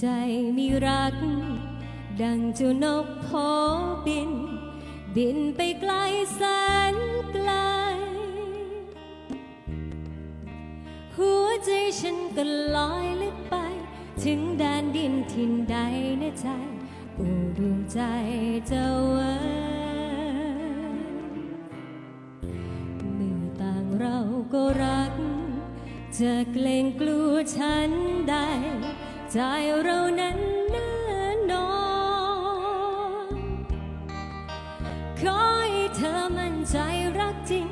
ใจมีรัก ดังจ้านกโพบิน บินไปไกลแสนไกล หัวใจฉันก็ลอยลึกไป ถึงแดนดินทินใดในใจโอ้ดวงใจเจ้าเอ๋เมื่อต่างเราก็รัก จะเกรงกลัวฉันใด ใจเรานั้นแน่นอนขอให้เธอมั่นใจรักจริง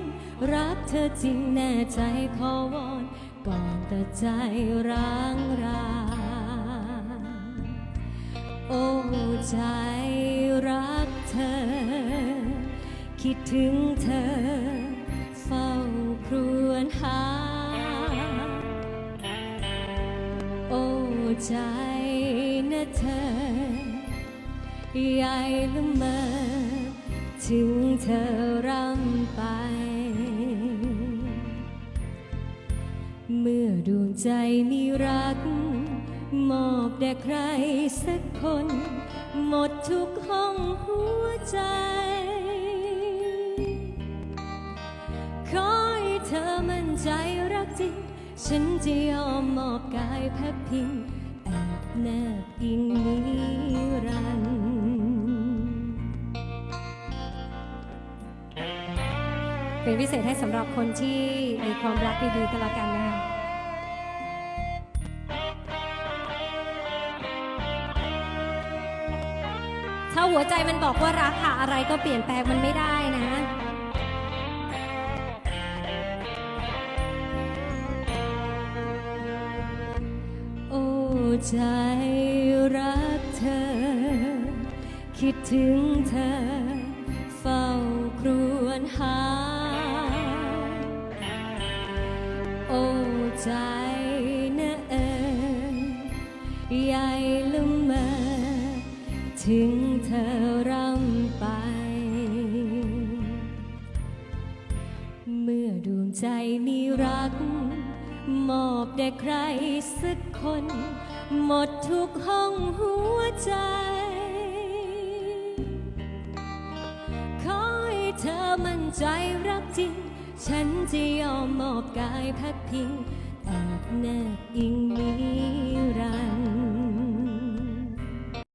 รักเธอจริงแน่ใจขอวอนก่อนแต่ใจร้างรา โอ้ใจรักเธอ คิดถึงเธอ ใจนะเธอ ใหญ่ละเมอถึงเธอร่ำไป เมื่อดวงใจมีรัก มอบแด่ใครสักคน หมดทุกห้องหัวใจ ขอให้เธอมั่นใจรักจริง ฉันจะยอมมอบกายแพับพิง แนบอิงนิรันดร์เป็นพิเศษให้สำหรับคนที่มีความรักดีๆก็แล้วกันนะคะถ้าหัวใจมันบอกว่ารักค่ะ อะไรก็เปลี่ยนแปลงมันไม่ได้นะ ใจรักเธอ คิดถึงเธอ เฝ้าครวญหา โอ้ใจนะเอ๋ยใหญ่ละเมอถึงเธอร่ำไป เมื่อดวงใจมีรัก มอบแด่ใครสักคน หมดทุกห้องหัวใจ ขอให้เธอมั่นใจรักจริง ฉันจะยอมมอบกายพักพิงแอบแนบอิงนี้